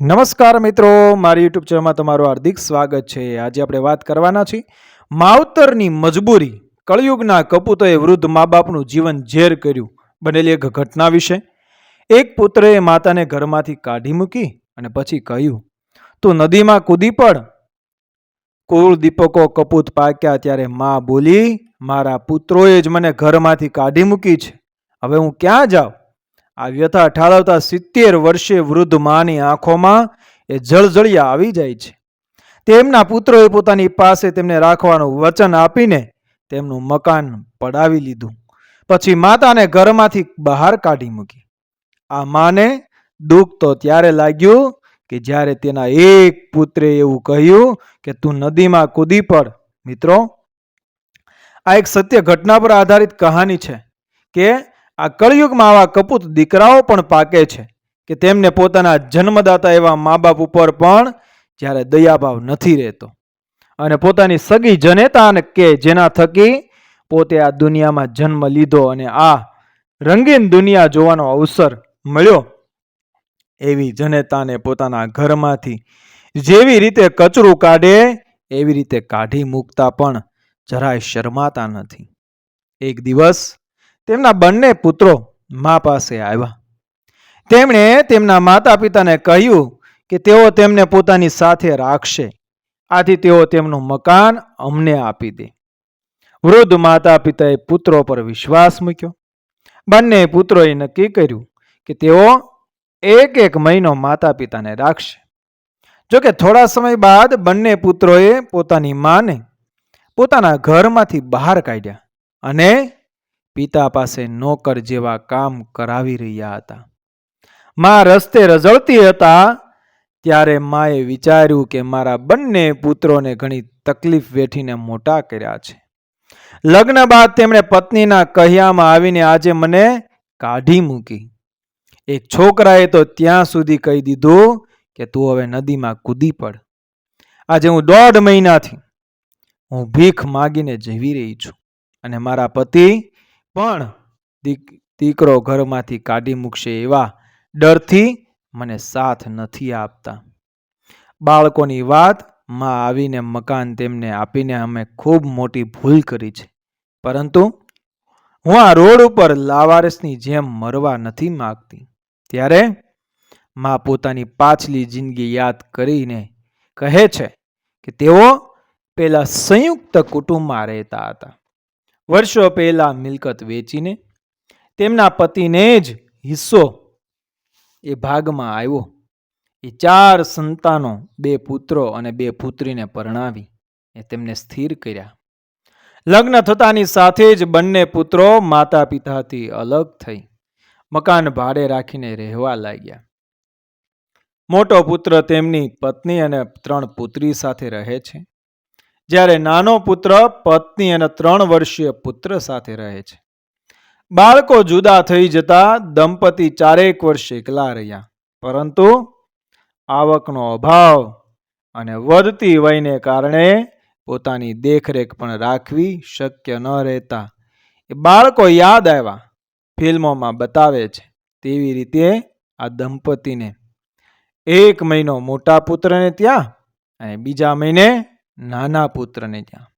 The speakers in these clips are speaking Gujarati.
નમસ્કાર મિત્રો, મારી યુટ્યુબ ચેનલમાં તમારું હાર્દિક સ્વાગત છે. આજે આપણે વાત કરવાના છીએ, માવતરની મજબૂરી, કળયુગના કપૂતોએ વૃદ્ધ મા બાપનું જીવન ઝેર કર્યું, બનેલી એક ઘટના વિશે. એક પુત્રએ માતાને ઘરમાંથી કાઢી મૂકી અને પછી કહ્યું, તું નદીમાં કૂદી પડ. કુળ દીપકો કપૂત પાક્યા ત્યારે મા બોલી, મારા પુત્રોએ જ મને ઘરમાંથી કાઢી મૂકી છે. હવે હું ક્યાં જાઉં? આ વ્યથા ઠાલવતા સિત્તેર વર્ષે વૃદ્ધ માની આંખોમાં એ જળજળિયા આવી જાય છે. તેમના પુત્રોએ પોતાની પાસે તેમને રાખવાનું વચન આપીને તેમનું મકાન પડાવી લીધું. પછી માતાને ઘરમાંથી બહાર કાઢી મૂકી. આ માને દુઃખ તો ત્યારે લાગ્યું કે જ્યારે તેના એક પુત્રે એવું કહ્યું કે, તું નદીમાં કૂદી પડ. મિત્રો, આ એક સત્ય ઘટના પર આધારિત કહાની છે કે આ કળયુગમાં આવા કપૂત દીકરાઓ પણ પાકે છે કે તેમને પોતાના જન્મદાતા એવા મા બાપ ઉપર પણ જ્યારે દયાભાવ નથી રહેતો. અને પોતાની સગી જનેતાને કે જેના થકી પોતે આ દુનિયામાં જન્મ લીધો અને આ રંગીન દુનિયા જોવાનો અવસર મળ્યો. એવી જનેતાને પોતાના ઘરમાંથી જેવી રીતે કચરું કાઢે, એવી રીતે કાઢી મૂકતા પણ જરાય શરમાતા નથી. એક દિવસ તેમના બંને પુત્રો મા પાસે આવ્યા. તેમણે તેમના માતા પિતાને કહ્યું કે તેઓ તેમને પોતાની સાથે રાખશે. આથી તેઓ તેમનું મકાન અમને આપી દે. વૃદ્ધ માતા પિતાએ પુત્રો પર વિશ્વાસ મૂક્યો. બંને પુત્રોએ નક્કી કર્યું કે તેઓ એક એક મહિનો માતા પિતાને રાખશે. જોકે થોડા સમય બાદ બંને પુત્રોએ પોતાની માને પોતાના ઘરમાંથી બહાર કાઢ્યા અને પિતા પાસે નોકર જેવા કામ કરાવી રહ્યા હતા. મા રસ્તે રઝળતી હતા ત્યારે માએ વિચાર્યું કે મારા બંને પુત્રોને ઘણી તકલીફ વેઠીને મોટા કર્યા છે. લગ્ન બાદ તેમણે પત્નીના કહ્યામાં આવીને આજે મને કાઢી મૂકી. એક છોકરાએ તો ત્યાં સુધી કહી દીધું કે તું હવે નદીમાં કૂદી પડ. આજે હું દોઢ મહિનાથી હું ભીખ માગીને જીવી રહી છું અને મારા પતિ પણ દીકરો ઘરમાંથી કાઢી મૂકશે એવા ડરથી મને સાથ નથી આપતા. બાળકોની વાતમાં આવીને મકાન તેમને આપીને અમે ખૂબ મોટી ભૂલ કરી છે. પરંતુ હું આ રોડ ઉપર લાવારસની જેમ મરવા નથી માગતી. ત્યારે માં પોતાની પાછલી જિંદગી યાદ કરીને કહે છે કે તેઓ પેલા સંયુક્ત કુટુંબમાં રહેતા હતા. વર્ષો પહેલા મિલકત વેચીને તેમના પતિને જ હિસ્સો એ ભાગમાં આવ્યો. એ ચાર સંતાનો બે પુત્રો અને બે પુત્રીને પરણાવી. એ તેમને સ્થિર કર્યા. લગ્ન થતાની સાથે જ બંને પુત્રો માતા પિતાથી અલગ થઈ. મકાન ભાડે રાખીને રહેવા લાગ્યા. મોટો પુત્ર તેમની પત્ની અને ત્રણ પુત્રી સાથે રહે છે. જ્યારે નાનો પુત્ર, પત્ની અને ત્રણ વર્ષીય પુત્ર સાથે રહે છે. બાળકો જુદા થઈ જતા દંપતી ચારેક વર્ષ એકલા રહ્યા. પરંતુ આવકનો અભાવ અને વધતી વયને કારણે પોતાની દેખરેખ પણ રાખવી શક્ય ન રહેતા. એ બાળકો યાદ આવ્યા. ફિલ્મોમાં બતાવે છે તેવી રીતે આ દંપતીને. એક મહિનો મોટા પુત્રને ત્યાં અને બીજા મહિને નાના પુત્રને ત્યાં.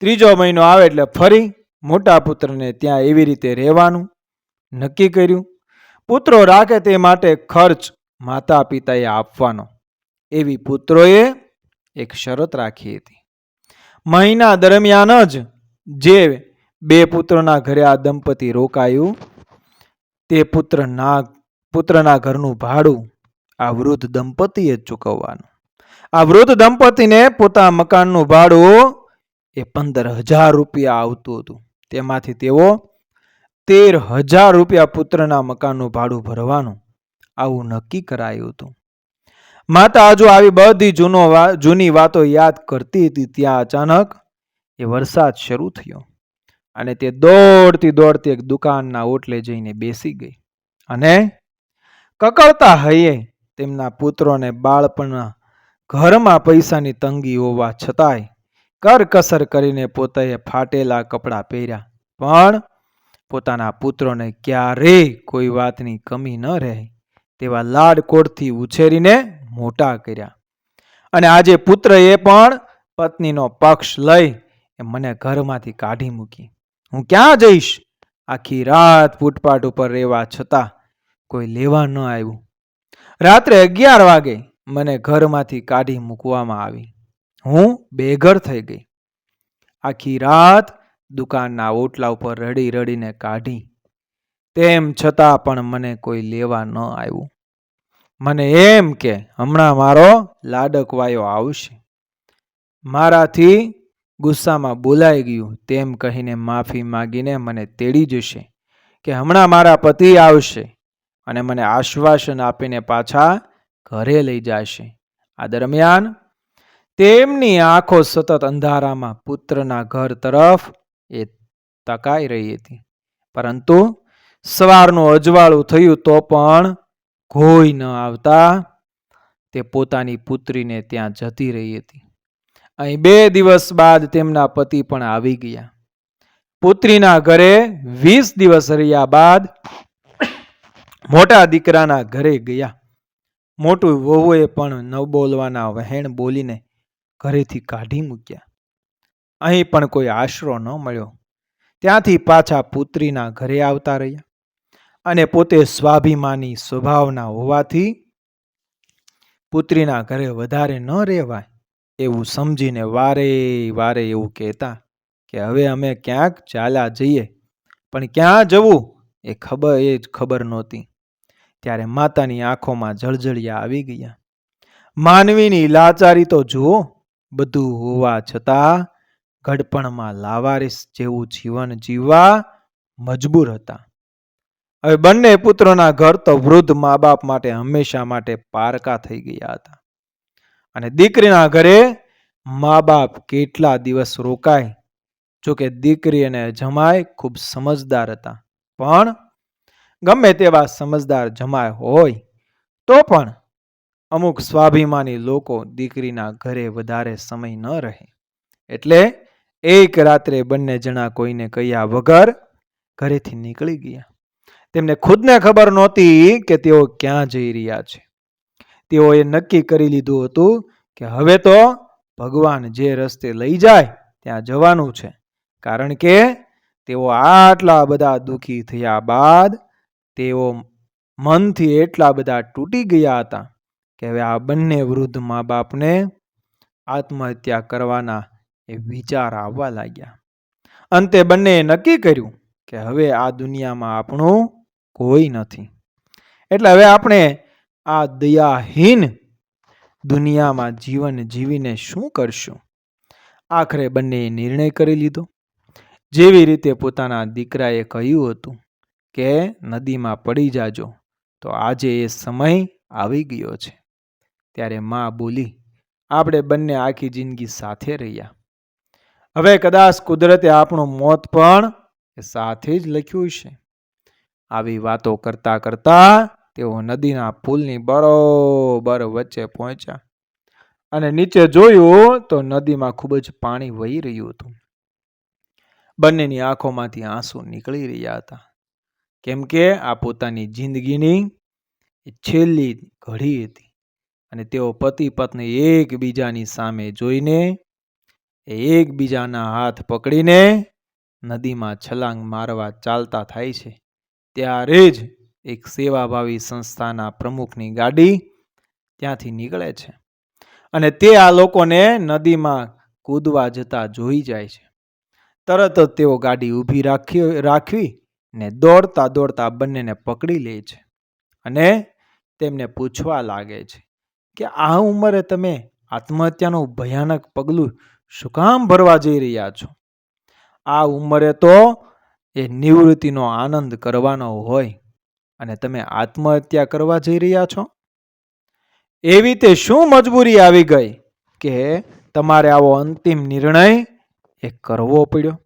ત્રીજો મહિનો આવે એટલે ફરી મોટા પુત્રને ત્યાં એવી રીતે રહેવાનું નક્કી કર્યું. પુત્રો રાખે તે માટે ખર્ચ માતા પિતાએ આપવાનો. એવી પુત્રોએ એક શરત રાખી હતી. મહિના દરમિયાન જ જે બે પુત્રોના ઘરે આ દંપતી રોકાયું, તે પુત્રના પુત્રના ઘરનું ભાડું આ વૃદ્ધ દંપતીએ ચૂકવવાનું. આ વૃદ્ધ દંપતીને પોતા મકાનનું ભાડું એ પંદર હજાર રૂપિયા આવતું હતું. તેમાંથી તેઓ તેર હજાર રૂપિયા પુત્રના મકાનનું ભાડું ભરવાનું આવું નક્કી કરાયું હતું. માતા હજુ આવી બધી જૂનો જૂની વાતો યાદ કરતી હતી, ત્યાં અચાનક એ વરસાદ શરૂ થયો અને તે દોડતી દોડતી એક દુકાનના ઓટલે જઈને બેસી ગઈ અને કકળતા હૈયે તેમના પુત્રોને બાળપણના ઘરમાં પૈસાની તંગી હોવા છતાંય કરકસર કરીને પોતે ફાટેલા કપડાં પહેર્યા. પણ પોતાના પુત્રોને ક્યારેય કોઈ વાતની કમી ન રહે તેવા લાડકોડથી ઉછેરીને મોટા કર્યા. અને આજે પુત્રએ પણ પત્નીનો પક્ષ લઈ એ મને ઘરમાંથી કાઢી મૂકી. હું ક્યાં જઈશ? આખી રાત ફૂટપાથ ઉપર રહેવા છતાં કોઈ લેવા ન આવ્યું. રાત્રે અગિયાર વાગે મને ઘરમાંથી કાઢી મૂકવામાં આવી. હું બેઘર થઈ ગઈ. આખી રાત દુકાનના ઓટલા ઉપર રડી રડીને કાઢી. તેમ છતાં પણ મને કોઈ લેવા ન આવ્યું. મને એમ કે, હમણાં મારો લાડકવાયો આવશે. મારાથી ગુસ્સામાં બોલાઈ ગયું, તેમ કહીને માફી માંગીને મને તેડી જશે કે, હમણાં મારા પતિ આવશે. અને મને આશ્વાસન આપીને પાછા ઘરે લઈ જશે. આ દરમિયાન તેમની આંખો સતત અંધારામાં પુત્રના ઘર તરફ એ તકાઈ રહી હતી. પરંતુ સવારનું અજવાળું થયું તો પણ કોઈ ન આવતા તે પોતાની પુત્રીને ત્યાં જતી રહી હતી. અહીં બે દિવસ બાદ તેમના પતિ પણ આવી ગયા. પુત્રીના ઘરે વીસ દિવસ રહ્યા બાદ મોટા દીકરાના ઘરે ગયા. મોટું વહુએ પણ ન બોલવાના વહેણ બોલીને ઘરેથી કાઢી મૂક્યા. અહીં પણ કોઈ આશરો ન મળ્યો. ત્યાંથી પાછા પુત્રીના ઘરે આવતા રહ્યા અને પોતે સ્વાભિમાની સ્વભાવના હોવાથી પુત્રીના ઘરે વધારે ન રહેવાય એવું સમજીને વારે વારે એવું કહેતા કે હવે અમે ક્યાંક ચાલ્યા જઈએ, પણ ક્યાં જવું એ ખબર એ જ ખબર નહોતી. ત્યારે માતાની આંખોમાં જળજળિયા આવી ગયા. માનવીની લાચારી તો જુઓ, બધું હોવા છતાં ઘડપણમાં લાવારીસ જેવું જીવન જીવવા મજબૂર હતા. હવે બંને પુત્રોના ઘર તો વૃદ્ધ મા બાપ માટે હંમેશા માટે પારકા થઈ ગયા હતા. અને દીકરીના ઘરે મા બાપ કેટલા દિવસ રોકાય? જોકે દીકરી અને જમાય ખૂબ સમજદાર હતા. પણ ગમે તેવા સમજદાર જમાય હોય, તો પણ અમુક સ્વાભિમાની લોકો દીકરીના ઘરે વધારે સમય ન રહે. એટલે એક રાત્રે બંને જણા કોઈને કહ્યા વગર ઘરેથી નીકળી ગયા. તેમને ખુદને ખબર નહોતી કે તેઓ ક્યાં જઈ રહ્યા છે. તેઓએ નક્કી કરી લીધું હતું કે હવે તો ભગવાન જે રસ્તે લઈ જાય, ત્યાં જવાનું છે. કારણ કે તેઓ આટલા બધા દુઃખી થયા બાદ તેઓ મનથી એટલા બધા તૂટી ગયા હતા કે હવે આ બંને વૃદ્ધ મા બાપને આત્મહત્યા કરવાના એ વિચાર આવવા લાગ્યા. અંતે બંનેએ નક્કી કર્યું કે હવે આ દુનિયામાં આપણું કોઈ નથી. એટલે હવે આપણે આ દયાહીન દુનિયામાં જીવન જીવીને શું કરશું? આખરે બંનેએ નિર્ણય કરી લીધો. જેવી રીતે પોતાના દીકરાએ કહ્યું હતું કે નદીમાં પડી જાજો. તો આજે એ સમય આવી ગયો છે. ત્યારે મા બોલી, આપણે બંને આખી જિંદગી સાથે રહ્યા. હવે કદાચ કુદરતે આપણું મોત પણ સાથે જ લખ્યું છે. આવી વાતો કરતા કરતા તેઓ નદીના પુલની બરોબર વચ્ચે પહોંચ્યા અને નીચે જોયું તો નદીમાં ખૂબ જ પાણી વહી રહ્યું હતું. બંનેની આંખોમાંથી આંસુ નીકળી રહ્યા હતા. કેમ કે આ પોતાની જિંદગીની છેલ્લી ઘડી હતી અને તેઓ પતિ પત્ની એકબીજાની સામે જોઈને એકબીજાના હાથ પકડીને નદીમાં છલાંગ મારવા ચાલતા થાય છે. ત્યારે જ એક સેવાભાવી સંસ્થાના પ્રમુખની ગાડી ત્યાંથી નીકળે છે અને તે આ લોકોને નદીમાં કૂદવા જતા જોઈ જાય છે. તરત જ તેઓ ગાડી ઊભી રાખી, રાખવી ને દોડતા દોડતા બંનેને પકડી લે છે અને તેમને પૂછવા લાગે છે કે આ ઉંમરે તમે આત્મહત્યાનું ભયાનક પગલું શું કામ ભરવા જઈ રહ્યા છો? આ ઉંમરે તો એ નિવૃત્તિનો આનંદ કરવાનો હોય અને તમે આત્મહત્યા કરવા જઈ રહ્યા છો? એવી તે શું મજબૂરી આવી ગઈ કે તમારે આવો અંતિમ નિર્ણય એ કરવો પડ્યો?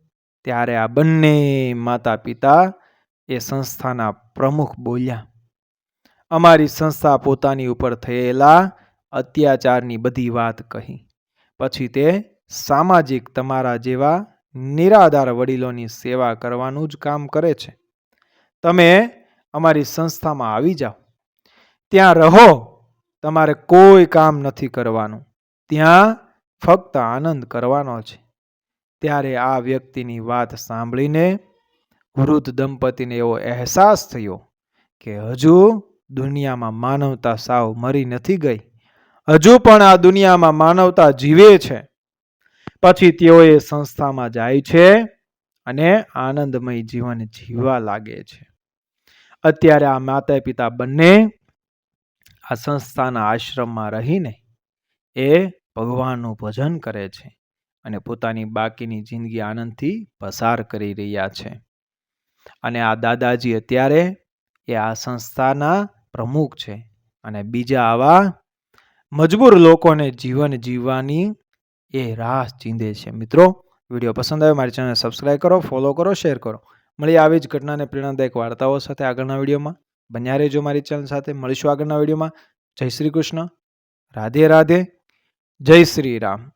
ત્યારે આ બંને માતા પિતા એ સંસ્થાના પ્રમુખ બોલ્યા, અમારી સંસ્થા પોતાની ઉપર થયેલા અત્યાચારની બધી વાત કહી. પછી તે સામાજિક તમારા જેવા નિરાધાર વડીલોની સેવા કરવાનું જ કામ કરે છે. તમે અમારી સંસ્થામાં આવી જાઓ. ત્યાં રહો. તમારે કોઈ કામ નથી કરવાનું. ત્યાં ફક્ત આનંદ કરવાનો છે. ત્યારે આ વ્યક્તિની વાત સાંભળીને વૃદ્ધ દંપતીને એવો અહેસાસ થયો કે હજુ દુનિયામાં માનવતા સાવ મરી નથી ગઈ. હજુ પણ આ દુનિયામાં માનવતા જીવે છે. પછી તેઓ એ સંસ્થામાં જાય છે અને આનંદમય જીવન જીવવા લાગે છે. અત્યારે આ માતા પિતા બંને આ સંસ્થાના આશ્રમમાં રહીને એ ભગવાનનું ભજન કરે છે. અને પોતાની બાકીની જિંદગી આનંદથી પસાર કરી રહ્યા છે. અને આ દાદાજી અત્યારે એ આ સંસ્થાના પ્રમુખ છે અને બીજા આવા મજબૂર લોકોને જીવન જીવવાની એ રાહ ચીંધે છે. મિત્રો, વીડિયો પસંદ આવે મારી ચેનલ સબસ્ક્રાઈબ કરો ફોલો કરો શેર કરો. મળી આવી જ ઘટનાને પ્રેરણાદાયક વાર્તાઓ સાથે આગળના વિડીયોમાં. બન્યા રહેજો મારી ચેનલ સાથે. મળીશું આગળના વિડીયોમાં. જય શ્રી કૃષ્ણ. રાધે રાધે. જય શ્રી રામ.